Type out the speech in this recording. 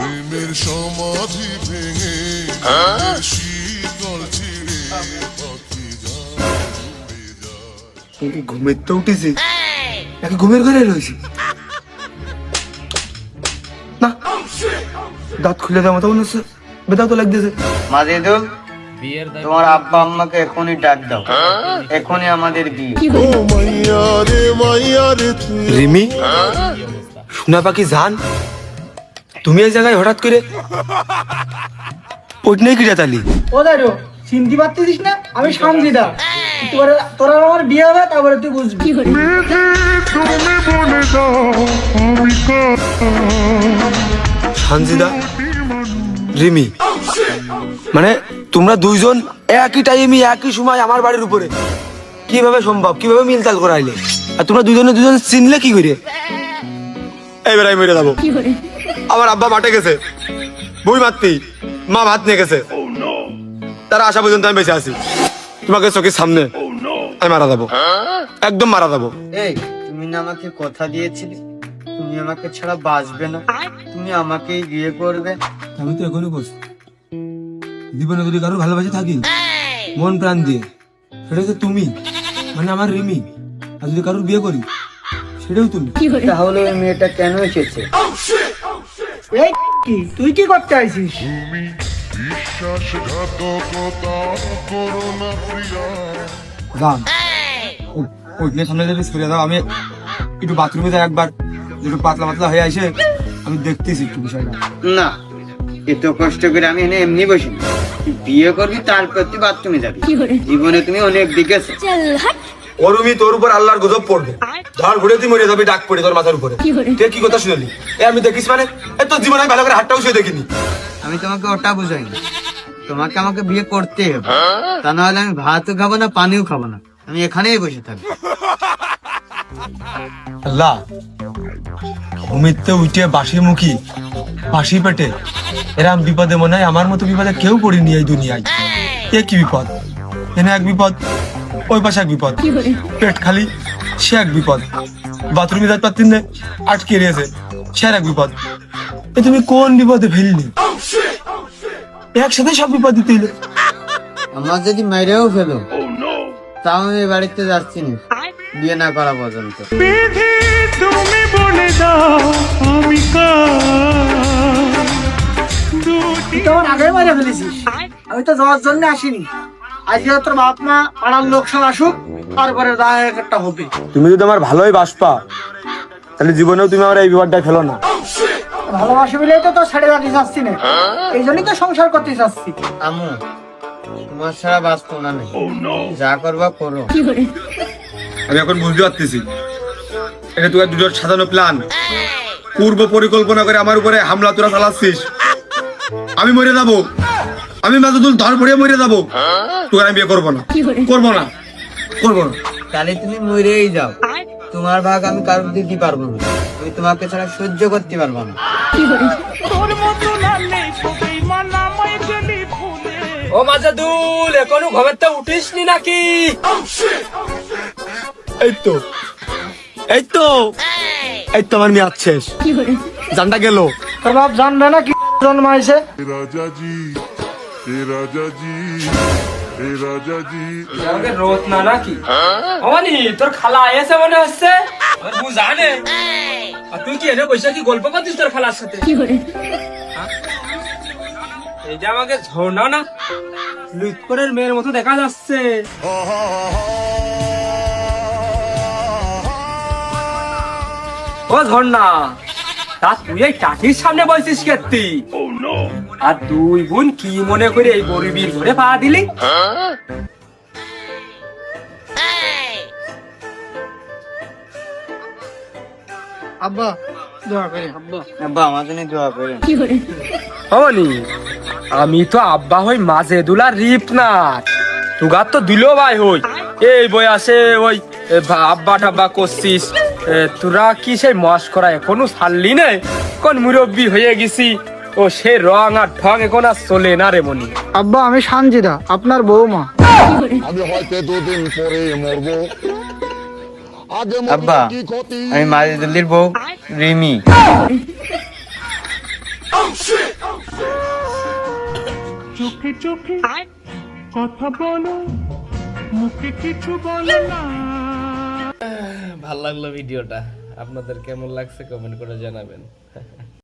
প্রেমের সমাধি ভেঙে শীতল ছিঁড়ে যায়। কি ঘুমের তো উঠেছে। নাকি ঘুমের ঘরে রয়েছে। না দাঁত খুলে দেওয়ার মতো মনে হচ্ছে বেদাও তো লাগতেছে। মাজেদুল তোমার আব্বা আম্মাকে এখনই ডাক দাও। এখনই আমাদের বিয়ে। ও মাইয়া রে তুই রিমি? সোনা পাখি জান? তুমি এই জায়গায় হঠাৎ করে ওইটাই কি তালি? ও দাঁড়ো চিনতে পারতেছিস না? আমি সামজিদা তোরা তোরা আমার বিয়ে হবে তারপরে তুই বুঝবি। সানজিদা রিমি মানে তোমরা দুইজন একই টাইমে একই সময় আমার বাড়ির উপরে। কীভাবে সম্ভব? কীভাবে মিলতাল করাইলে? আর তোমরা দুজনে দুজন চিনলে কি করে? এইবার আমি মেরে যাব। আমার আব্বা মাঠে গেছে। বই মারতি। মা ভাত নিয়ে গেছে। তারা আসা পর্যন্ত আমি বেঁচে আছি। তোমাকে চোখের সামনে আমি মারা যাব। একদম মারা যাব। এই তুমি না আমাকে কথা দিয়েছিলে? তুমি আমাকে ছাড়া বাঁচবে না। তুমি আমাকেই বিয়ে করবে। আমি তো বস জীবনে যদি কারোর ভালোবাসে থাকি মন প্রাণ দিয়ে। সেটা হচ্ছে তুমি মানে আমার রিমি। আর যদি কারোর বিয়ে করি সেটাও তুমি তাহলে ওই মেয়েটা কেন এসেছে? এই কি? তুই কি করতে আইছিস? বিশ্বাসঘাতকতা করো না প্রিয়া। গান ওই নিয়ে সামনে যদি সরে দাও আমি একটু বাথরুমে যাই একবার। একটু পাতলা পাতলা হয়ে আসে আমি দেখতেছি একটু বিষয়টা। না এত কষ্ট করে আমি এনে এমনি বসি বিয়ে করবি তারপর তুই বাথরুমে যাবি। জীবনে তুমি অনেক দেখেছ। ওরুমি তোর উপর আল্লাহর গজব পড়বে। ধর ঘুরে তুই মরে যাবি ডাক পড়ে তোর মাথার উপরে। তুই কি কথা শুনলি? এ আমি দেখিস মানে? এ তোর জীবনে ভালো করে হাতটাও শুয়ে দেখিনি। আমি তোমাকে ওটা বুঝাইনি। তোমাকে আমাকে বিয়ে করতে হবে। তা নাহলে আমি ভাতও খাব না পানিও খাব না। আমি এখানেই বসে থাকব। আল্লাহ ঘুমিতে উঠে বাসি মুখী বাসি পেটে। এরম বিপদে মনে হয় আমার মতো বিপদে কেউ পড়িনি এই দুনিয়ায়। এ কি বিপদ? এনে এক বিপদ। ওই পাশে এক বিপদ। পেট খালি সে এক বিপদ। বাথরুমে যাতে পারতেন না আটকে রয়েছে সে এক বিপদ। এ তুমি কোন বিপদে ফেললি? একসাথে সব বিপদ দিতে আমার যদি মেরেও ফেলো তাও আমি বাড়িতে যাচ্ছি না। বিয়ে না করা পর্যন্ত। তুই তো আমার আগে মারে ফেলেছিস। আমি তো যাওয়ার জন্য আসিনি। আজকে তোর বাপ মা পাড়ার লোক সব আসুক তারপরে দায় একটা হবে। তুমি যদি আমার ভালোই বাসপা তাহলে জীবনেও তুমি আমার এই বিপদটা ফেলো না। ভালোবাসি বলেই তো তোর ছেড়ে যাতে চাচ্ছি না। এই জন্যই তো সংসার করতে চাচ্ছি। আমু তোমার ছাড়া বাঁচবো না নেই যা করবা করো। আমি এখন বুঝতে পারতেছি। এটা তোর দুটোর সাজানো প্ল্যান পূর্ব পরিকল্পনা করে আমার উপরে হামলা তোরা চালাচ্ছিস। আমি মরে যাব। আমি মাজাদুল ধর পড়ে মরে যাব। তোকে আমি বিয়ে করব না। করব না। করব না। তাহলে তুমি মরেই যাও। তোমার ভাগ আমি কারোর দিতে পারব না? আমি তোমাকে ছাড়া সহ্য করতে পারব না। ও মাজাদুল এখনও ঘরের তো উঠিসনি নাকি? এই তো। এই তো। এই তো আমার মেয়ে জানটা গেল। তোর বাপ জানবে না কি জন্মাইছে? রাজা জি হে রাজা জি হে রাজা জি। আমাকে রোদ না নাকি? অমানি তোর খালা এসে মনে হচ্ছে? তুই জানে। আর তুই কি এনে বসে কি গল্প করছিস তোর খালার সাথে? হ্যাঁ? এই যে আমাকে ঝর্ণা না লুৎপরের মেয়ের মতো দেখা যাচ্ছে। ও ঝর্ণা তা তুই এই টাকির সামনে বলছিস কেত্তি আর দুই বোন কি মনে করে এই গরিবীর ঘরে পা দিলি? আব্বা দোয়া করে। আব্বা। আব্বা আমার জন্য দোয়া করে? হনি আমি তো আব্বা হই মাঝে দুলার রিপ না তুগার তো দিল ভাই হই। এই বয়সে ওই এ, বা- আব্বা টাব্বা করছিস। তোরা কি সেই মস করা এখনও ছাড়লি নে? কোন মুরব্বী হয়ে গেছি। ও সে রং আর ঠং এখন আর চলে না রে মনি। আব্বা আমি সানজিদা আপনার বৌমা আমি হয়তো দুদিন পরে মরবো। আব্বা আমি মাজেদুলির বউ রিমি। চোখে চোখে কথা বলো মুখে কিছু বলো না। ভালো লাগল ভিডিওটা। আপনাদের কেমন লাগছে কমেন্ট করে জানাবেন।